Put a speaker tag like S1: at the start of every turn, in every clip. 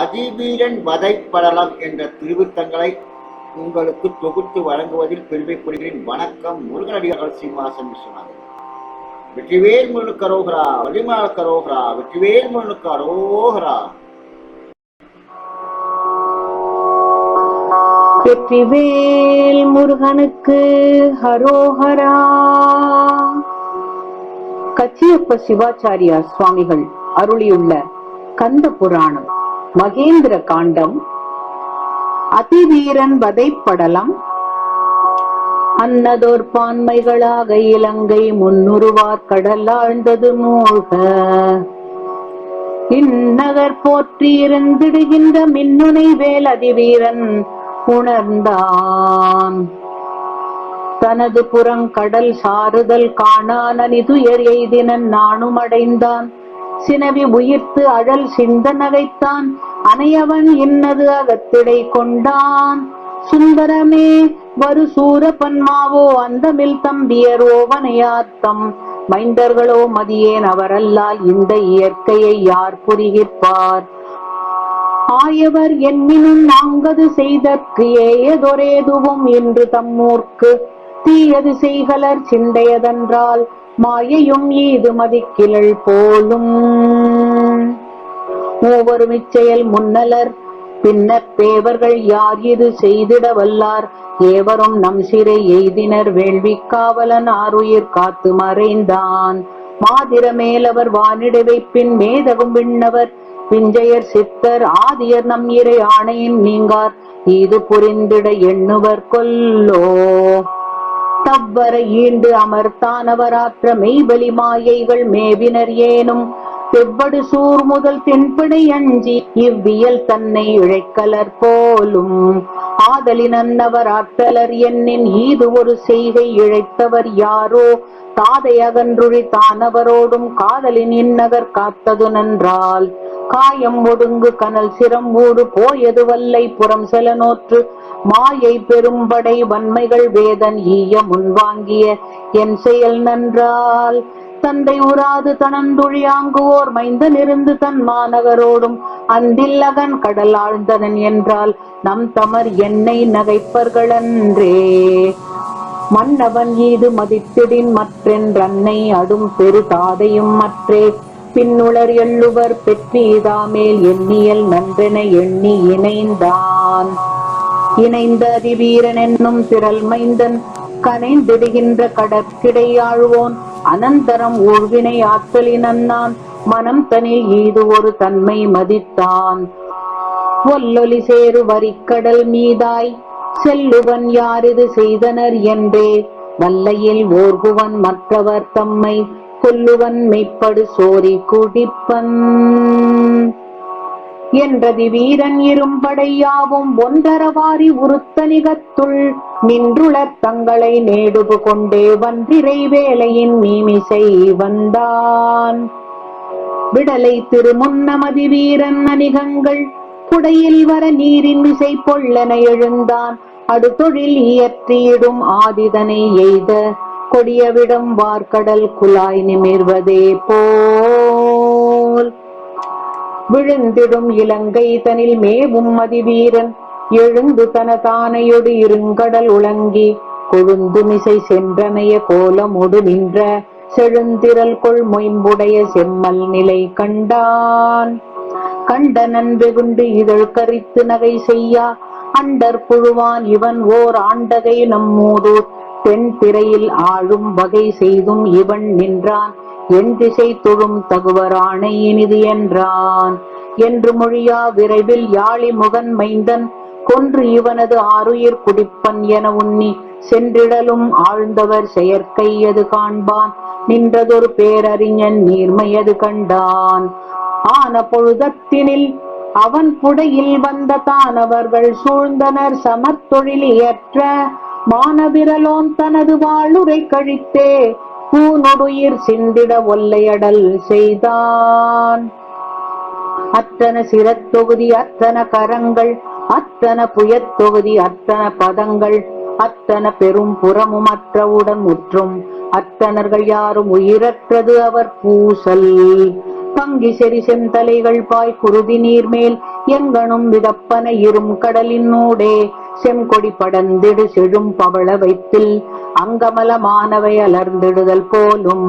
S1: அதிவீரன் வதைப்படலம் என்ற திருவிருத்தங்களை உங்களுக்கு தொகுத்து வழங்குவதில் பெருமைப்படுகிறேன். வணக்கம் முருகனடியார்கள் சீனிவாசன் விஸ்வநாதன் வெற்றிவேல் முருனுக்கு அரோகரா வலிமால கரோகரா வெற்றிவேல் முருனுக்கு அரோகரா.
S2: வெற்றிவேல் முருகனுக்கு ஹரோஹரா கச்சியப்ப சிவாச்சாரியா சுவாமிகள் அருளியுள்ள கந்த புராணம். மகேந்திர காண்டம். அதிவீரன் வதைப்படலம். அன்னதோர் பான்மைகளாக இலங்கை முன்னுருவார் கடல் ஆழ்ந்தது மூழ்க. இந்நகர் போற்றி இருந்திடுகின்ற மின்னுனை வேல் அதிவீரன் உணர்ந்தான். தனது புறங்கடல் சாறுதல் காணான் அனிதுயர் எய்தினன் நானும் அடைந்தான். சினவி உயிர்த்து அழல் சிந்த நகைத்தான் அனையவன் இன்னது அகத்திடை கொண்டான். சுந்தரமே வரு சூர பன்மாவோ அந்தமில் தம்பியர் ஓவனையாத்தம். மைந்தர்களோ மதியேன் அவரல்லால் இந்த இயற்கையை யார் புரிகிற்பார் ஆயவர் எண்ணினும் நாங்கது செய்தற்கு ஏயதொரேதுவும் என்று தம்மூர்க்கு. தீயது செய்கலர் சிந்தையதென்றால் மாயையும் ஈது மதிக்கிழள் போலும். மூவரும் இச்செயல் முன்னலர் பின்னர் தேவர்கள் யார் இது செய்திட வல்லார்? ஏவரும் நம் சிறை எய்தினர் வேள்வி காவலன் ஆருயிர் காத்து மறைந்தான். மாதிர மேலவர் வானிட மேதகும் விண்ணவர் பிஞ்சையர் சித்தர் ஆதியர் நம் இறை ஆணையின் நீங்கார். இது புரிந்திட எண்ணுவர் கொல்லோ. தவ்வர ஈண்டு அமர்த்தானவராற்ற மெய்வெளி மாயைகள் மேவினர் ஏனும். செவ்வடு சூர் முதல் தென்படை அஞ்சி இவ்வியல் தன்னை இழைக்கலர் போலும். ஆதலின் அன்னவர் ஆற்றலர் என்னின் ஈது ஒரு செய்கை இழைத்தவர் யாரோ? தாதை அகன்றுழி தானவரோடும் காதலின் இந்நகர் காத்தது நன்றால். காயம் ஒடுங்கு கனல் சிரம்பூடு போயது வல்லை புறம் செல நோற்று. மாயை பெரும்படை வன்மைகள் வேதன் ஈய முன்வாங்கிய என் செயல் நன்றால். தந்தை உராது தனந்துழியாங்குவோர் மைந்தனிருந்து தன் மாநகரோடும் அந்தில்லகன் கடல் ஆழ்ந்தனன் என்றால் நம் தமர் என்னை நகைப்பர்களன்றே. மன்னவன் ஈது மதித்திடின் மற்றென்றன்னை அடும் பெரு தாதையும் மற்றே. பின்னுளர் எள்ளுவர் பெற்றீதாமேல் எண்ணியல் நன்றென எண்ணி இணைந்தான். இணைந்த அதிவீரன் என்னும் திரள் மைந்தன் கனைந்திடுகின்ற கடற்கிடையாழ்வோன் அனந்தரம் ஊழ்வினை ஆற்றலினன்னான் மனம் தனில் ஈது ஒரு தன்மை மதித்தான். ஒல்லொலி சேரு வரிக்கடல் மீதாய் செல்லுவன் யாரிது செய்தனர் என்றே வல்லையில் ஓர்குவன் மற்றவர் தம்மை கொல்லுவன் மெய்ப்படு சோரி குடிப்பன். என்றதி வீரன் இரும்படையாவும் ஒன்றரவாரி உருத்தனிகத்துள் நின்றுளர் தங்களை நேடுபு கொண்டே வன்றிரை வேலையின் மீமிசை வந்தான். விடலை திருமுன்னமதி வீரன் அணிகங்கள் புடையில் வர நீரின் விசை பொள்ளன எழுந்தான். அடுத்தொழில் இயற்றியிடும் ஆதிதனை எய்த கொடியவிடம் வார்க்கடல் குழாய் நிமிர்வதே போல். விழுந்திடும் இலங்கை தனில் மேவும் மதிவீரன் எழுந்து தனதானையொடு இருங்கடல் உளங்கி கொழுந்துமிசை சென்றனைய கோலமுடு நின்ற செழுந்திரல் கொள் மொயம்புடைய செம்மல் நிலை கண்டான். கண்டனன் வெகுண்டு இதழ் கரித்து நகை செய்யா அண்டர் புழுவான் இவன் ஓர் ஆண்டகை நம்மூதூர். தென் திரையில் ஆழும் வகை செய்தும் இவன் நின்றான். என் திசை தொழும் தகுவரானை இனிது என்றான். என்று மொழியா விரைவில் யாழி முகன் மைந்தன் கொன்று இவனது ஆருயிர் குடிப்பன் என உன்னி சென்றிடலும் ஆழ்ந்தவர் செயற்கை எது காண்பான். நின்றதொரு பேரறிஞன் நீர்மையது கண்டான். ஆன பொழுதத்தினில் அவன் புடையில் வந்த தானவர்கள் சூழ்ந்தனர் சமத்தொழிலியற்ற மானவிரலோன் தனது வாழுரை கழித்தே பூனொடுயிர் சிந்திட ஒல்லையடல் செய்தான். அத்தன சிரத்தொகுதி அத்தன கரங்கள் அத்தன புயத்தொகுதி அத்தன பதங்கள் அத்தன பெரும் புறமும் அற்றவுடன் முற்றும். அத்தனர்கள் யாரும் உயிரற்றது அவர் பூசல். பங்கி செறி செந்தலைகள் பாய் குருதி நீர்மேல் எங்கனும் விதப்பன இரும் கடலினூடே செங்கொடி படந்திடு செழும் பவள வைத்தில் அங்கமலமானவை அலர்ந்திடுதல் போலும்.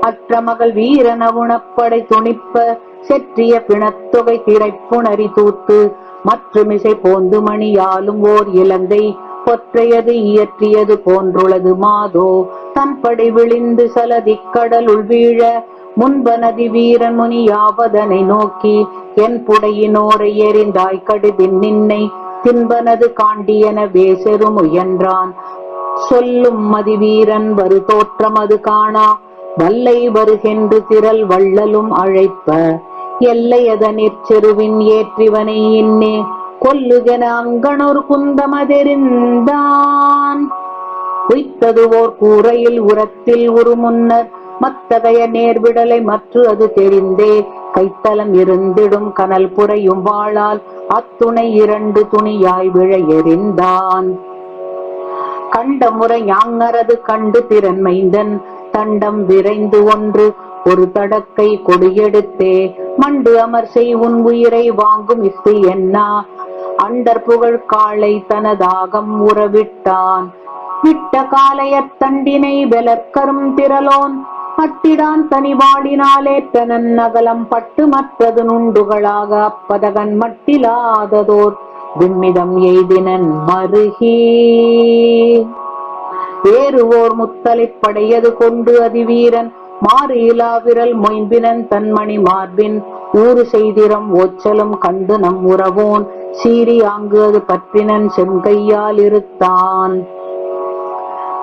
S2: அற்ற மகள் வீரன உணப்படை துணிப்ப செற்றிய பிணத்தொகை திரைப்புணரி தூத்து மற்றுமிசை போந்து மணியாலும் ஓர் இலங்கை பொற்றையது இயற்றியது போன்றுளது மாதோ. தன்படை விழிந்து சலதிக் கடலுள் வீழ முன்பனதி வீரன் முனியாவதனை நோக்கி என் புடையினோரை எறிந்தாய் கடுதின் நின்னை தின்பனது காண்டியன வேசெரு முயன்றான் சொல்லும் மதிவீரன் வரு தோற்றம் அது காணா. வல்லை வருகென்று திரள் வள்ளலும் அழைப்ப. எல்லையதனிற் செருவின் ஏற்றிவனை இன்னே. கொல்லுகென அங்கனொரு குந்தமதெறிந்தான் உய்த்தது ஓர் கூரையில் உரத்தில் ஒரு முன்னர் மத்தகைய நேர்விடலை மற்று அது தெரிந்தே. கைத்தலம் இருந்திடும் கனல் புரையும் வாழால் அத்துணை இரண்டு துணியாய் விழ எறிந்தான் கண்ட முறை யாங்கரது கண்டு திறன் மைந்தன். தண்டம் விரைந்து ஒன்று ஒரு தடக்கை கொடியெடுத்தே. மண்டு அமர் செய் உன் உயிரை வாங்கும் இசை என்னா? அண்டர் புகழ் காளை தனதாகம் உறவிட்டான். விட்ட காலையத் தண்டினை வெலக்கரும் திரளோன். அட்டிடான் தனன் நன்னகலம் பட்டு மற்றது நுண்டுகளாக அப்பதகன் மட்டிலாததோர் விம்மிதம் எய்தினன் மருகி. ஏறுவோர் முத்தலைப் படையது கொண்டு அதிவீரன் மாறு இலா விரல் மொயம்பினன் தன்மணி மார்பின் ஊறு செய்திரம் ஓச்சலும் கண்டு நம் உறவோன் சீறி ஆங்கு அது பற்றினன் செங்கையால் இருத்தான்.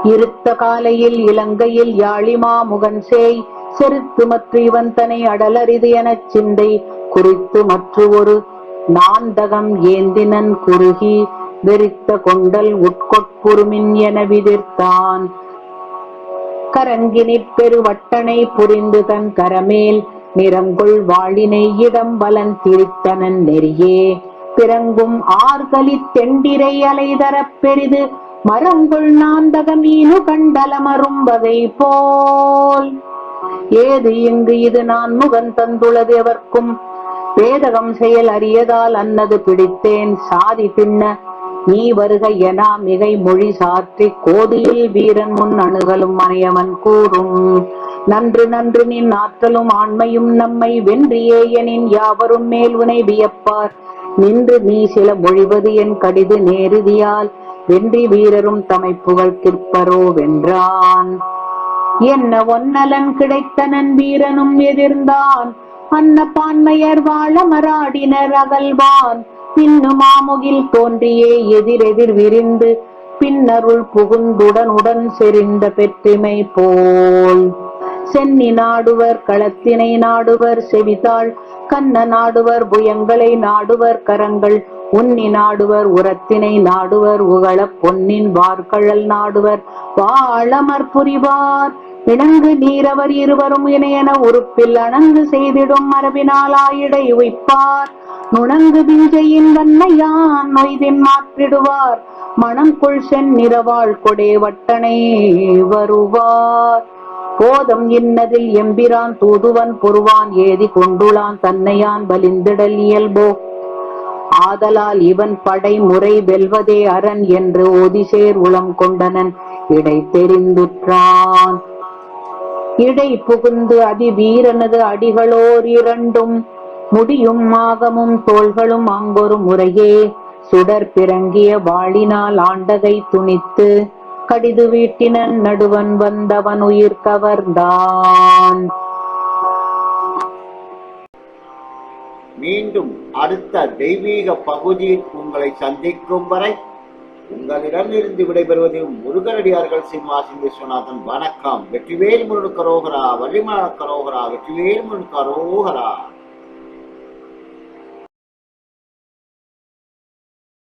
S2: இருத்த காலையில் இலங்கையில் யாழிமா முகன் சேய் செருத்து மற்ற இவன் தனை அடலரிது எனச் சிந்தை குறித்து மற்ற ஒரு நாந்தகம் ஏந்தினன் குறுகி வெறித்த கொண்டல் உட்கொட்புருமின் என விதிர்த்தான். கரங்கினி பெருவட்டனை புரிந்து தன் கரமேல் நிறங்கொள் வாழினை இடம் பலன் திரித்தனன் நெறியே. பிறங்கும் ஆர்கலி தெண்டிரை அலைதரப் பெரிது மரங்குள் நாந்தக மீனு கண்டலமரும் வகை போல். ஏது இங்கு இது நான் முகன் தந்துளது எவர்க்கும்? வேதகம் செயல் அறியதால் அன்னது பிடித்தேன். சாதி பின்ன நீ வருக என மிகை மொழி சாற்றி கோதியில் வீரன் முன் அணுகலும் மனையவன் கூறும். நன்று நன்று நின் ஆற்றலும் ஆண்மையும் நம்மை வென்றியே எனின் யாவரும் மேல் உனை வியப்பார். நின்று நீ சில மொழிவது என் கடிது நேருதியால். வென்றி வீரரும் தமை புகழ்கிற்பரோ வென்றான். என்ன ஒன்னலன் கிடைத்தனன் வீரனும் எதிர்ந்தான். அன்ன பான்மையர் வாழ மராடினர் அகல்வான். பின்னு மாமுகில் தோன்றியே எதிரெதிர் விரிந்து பின்னருள் புகுந்துடன் உடன் செறிந்த பெற்றிமை போல். சென்னி நாடுவர் களத்தினை நாடுவர் செவிதாள் கண்ண நாடுவர் புயங்களை நாடுவர் கரங்கள் உன்னி நாடுவர் உரத்தினை நாடுவர் உகளப் பொன்னின் வார்கழல் நாடுவர். வாழமர் புரிவார் இணங்கு நீரவர் இருவரும் இணையென உறுப்பில் அணங்கு செய்திடும் மரபினால் ஆயிடை உய்ப்பார். நுணங்கு பிஞ்சையின் தன்னையான் நொய்தின் மாற்றிடுவார் மணம் கொள் செந்நிறவாள் கொடே வட்டனை வருவார். போதம் இன்னதில் எம்பிரான் தூதுவன் பொருவான் ஏதி கொண்டுளான் தன்னையான் வலிந்திடல் இயல்போ. ஆதலால் இவன் படை முறை வெல்வதே அரண் என்று ஒதிசேர் உளம் கொண்டனன். இடை தெரிந்துற்றான். இடை புகுந்து அதி வீரனது அடிகளோர் இரண்டும் முடியும் மாகமும் தோள்களும் அங்கொரு முறையே. சுடர் பிறங்கிய வாளினால் ஆண்டதை துணித்து கடிது வீட்டினன் நடுவன் வந்தவன் உயிர் கவர்ந்தான்.
S1: மீண்டும் அடுத்த தெய்வீக பகுதியில் உங்களை சந்திக்கும் வரை உங்களிடமிருந்து விடைபெறுவது முருகனடியார்கள் சிம்மாசி விஸ்வநாதன் வணக்கம். வெற்றிவேல் முருகரோகரா வள்ளிமலர் கரோகரா வெற்றிவேல் முருகரோகரா